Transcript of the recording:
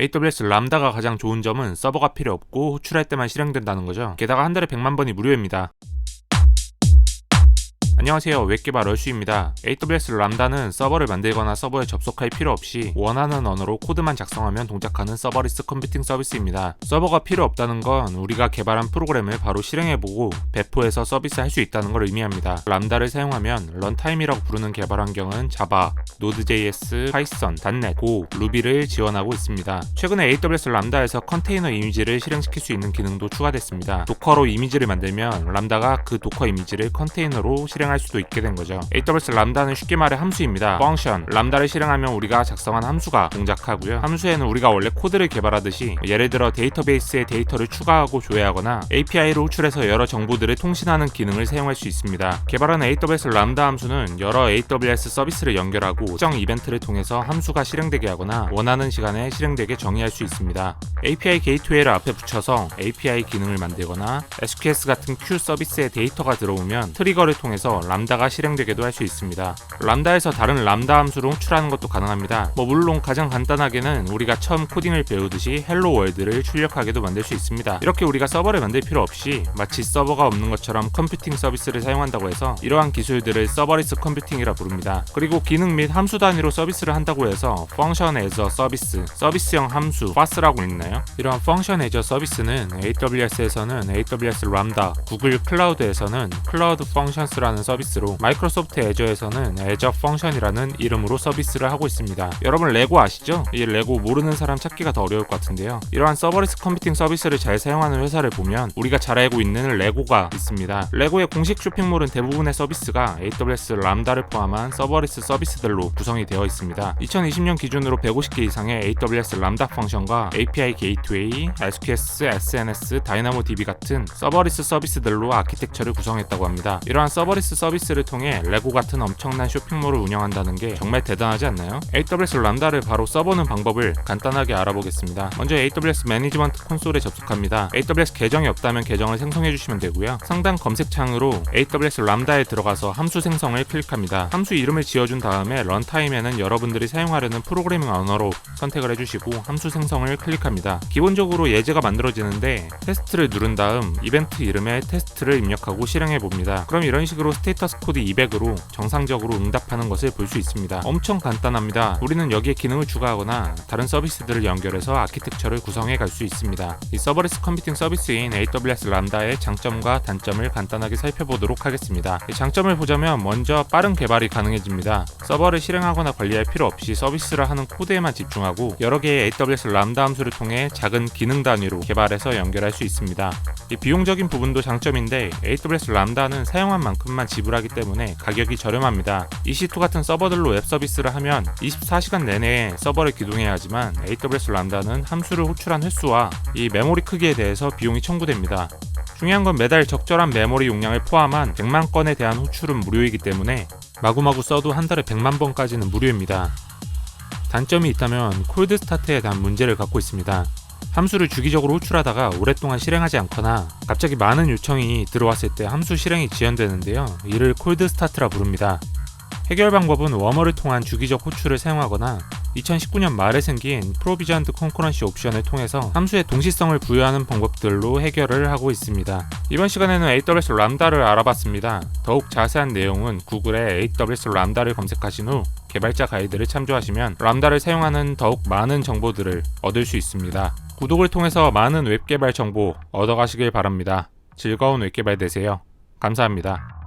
AWS 람다가 가장 좋은 점은 서버가 필요 없고 호출할 때만 실행된다는 거죠. 게다가 한 달에 100만 번이 무료입니다. 안녕하세요. 웹개발 얼슈입니다. AWS 람다는 서버를 만들거나 서버에 접속할 필요 없이 원하는 언어로 코드만 작성하면 동작하는 서버리스 컴퓨팅 서비스입니다. 서버가 필요 없다는 건 우리가 개발한 프로그램을 바로 실행해보고 배포해서 서비스할 수 있다는 걸 의미합니다. 람다를 사용하면 런타임이라고 부르는 개발 환경은 자바, Node.js, Python, .NET, Go, Ruby를 지원하고 있습니다. 최근에 AWS 람다에서 컨테이너 이미지를 실행시킬 수 있는 기능도 추가됐습니다. 도커로 이미지를 만들면 람다가 그 도커 이미지를 컨테이너로 실행 할 수도 있게 된 거죠. AWS 람다는 쉽게 말해 함수입니다. 펑션, 람다를 실행하면 우리가 작성한 함수가 동작하고요. 함수에는 우리가 원래 코드를 개발하듯이 예를 들어 데이터베이스에 데이터를 추가하고 조회하거나 API로 호출해서 여러 정보들을 통신하는 기능을 사용할 수 있습니다. 개발한 AWS 람다 함수는 여러 AWS 서비스를 연결하고 특정 이벤트를 통해서 함수가 실행되게 하거나 원하는 시간에 실행되게 정의할 수 있습니다. API 게이트웨이를 앞에 붙여서 API 기능을 만들거나 SQS 같은 Q 서비스에 데이터가 들어오면 트리거를 통해서 람다가 실행되게도 할 수 있습니다. 람다에서 다른 람다 함수를 호출하는 것도 가능합니다. 뭐 물론 가장 간단하게는 우리가 처음 코딩을 배우듯이 헬로 월드를 출력하게도 만들 수 있습니다. 이렇게 우리가 서버를 만들 필요 없이 마치 서버가 없는 것처럼 컴퓨팅 서비스를 사용한다고 해서 이러한 기술들을 서버리스 컴퓨팅이라 부릅니다. 그리고 기능 및 함수 단위로 서비스를 한다고 해서 펑션 에저 서비스, 서비스형 함수, 파스라고 있나요? 이러한 펑션 에저 서비스는 AWS에서는 AWS 람다, 구글 클라우드에서는 클라우드 펑션스라는 서비스로 마이크로소프트 애저에서는 애저 펑션이라는 이름으로 서비스를 하고 있습니다. 여러분 레고 아시죠? 이 레고 모르는 사람 찾기가 더 어려울 것 같은데요. 이러한 서버리스 컴퓨팅 서비스를 잘 사용하는 회사를 보면 우리가 잘 알고 있는 레고가 있습니다. 레고의 공식 쇼핑몰은 대부분의 서비스가 AWS 람다를 포함한 서버리스 서비스들로 구성이 되어 있습니다. 2020년 기준으로 150개 이상의 AWS 람다 펑션과 API 게이트웨이, SQS, SNS, 다이나모DB 같은 서버리스 서비스들로 아키텍처를 구성했다고 합니다. 이러한 서버리스 서비스를 통해 레고 같은 엄청난 쇼핑몰을 운영한다는 게 정말 대단하지 않나요? AWS 람다를 바로 써보는 방법을 간단하게 알아보겠습니다. 먼저 AWS 매니지먼트 콘솔에 접속합니다. AWS 계정이 없다면 계정을 생성해 주시면 되고요. 상단 검색창으로 AWS 람다에 들어가서 함수 생성을 클릭합니다. 함수 이름을 지어준 다음에 런타임에는 여러분들이 사용하려는 프로그래밍 언어로 선택을 해주시고 함수 생성을 클릭합니다. 기본적으로 예제가 만들어지는데 테스트를 누른 다음 이벤트 이름에 테스트를 입력하고 실행해 봅니다. 그럼 이런 식으로 스테이 터스 코드 200으로 정상적으로 응답하는 것을 볼 수 있습니다. 엄청 간단합니다. 우리는 여기에 기능을 추가하거나 다른 서비스들을 연결해서 아키텍처를 구성해 갈 수 있습니다. 이 서버리스 컴퓨팅 서비스인 AWS 람다의 장점과 단점을 간단하게 살펴보도록 하겠습니다. 이 장점을 보자면 먼저 빠른 개발이 가능해집니다. 서버를 실행하거나 관리할 필요 없이 서비스를 하는 코드에만 집중하고 여러 개의 AWS 람다 함수를 통해 작은 기능 단위로 개발해서 연결할 수 있습니다. 이 비용적인 부분도 장점인데 AWS 람다는 사용한 만큼만 지 불하기 때문에 가격이 저렴합니다. EC2 같은 서버들로 웹 서비스를 하면 24시간 내내 서버를 기동해야 하지만 AWS 람다는 함수를 호출한 횟수와 이 메모리 크기에 대해서 비용이 청구됩니다. 중요한 건 매달 적절한 메모리 용량을 포함한 100만 건에 대한 호출은 무료이기 때문에 마구마구 써도 한 달에 100만 번까지는 무료입니다. 단점이 있다면 콜드 스타트에 대한 문제를 갖고 있습니다. 함수를 주기적으로 호출하다가 오랫동안 실행하지 않거나 갑자기 많은 요청이 들어왔을 때 함수 실행이 지연되는데요. 이를 콜드 스타트라 부릅니다. 해결 방법은 워머를 통한 주기적 호출을 사용하거나 2019년 말에 생긴 프로비전드 콘커런시 옵션을 통해서 함수의 동시성을 부여하는 방법들로 해결을 하고 있습니다. 이번 시간에는 AWS 람다를 알아봤습니다. 더욱 자세한 내용은 구글에 AWS 람다를 검색하신 후 개발자 가이드를 참조하시면 람다를 사용하는 더욱 많은 정보들을 얻을 수 있습니다. 구독을 통해서 많은 웹 개발 정보 얻어가시길 바랍니다. 즐거운 웹 개발 되세요. 감사합니다.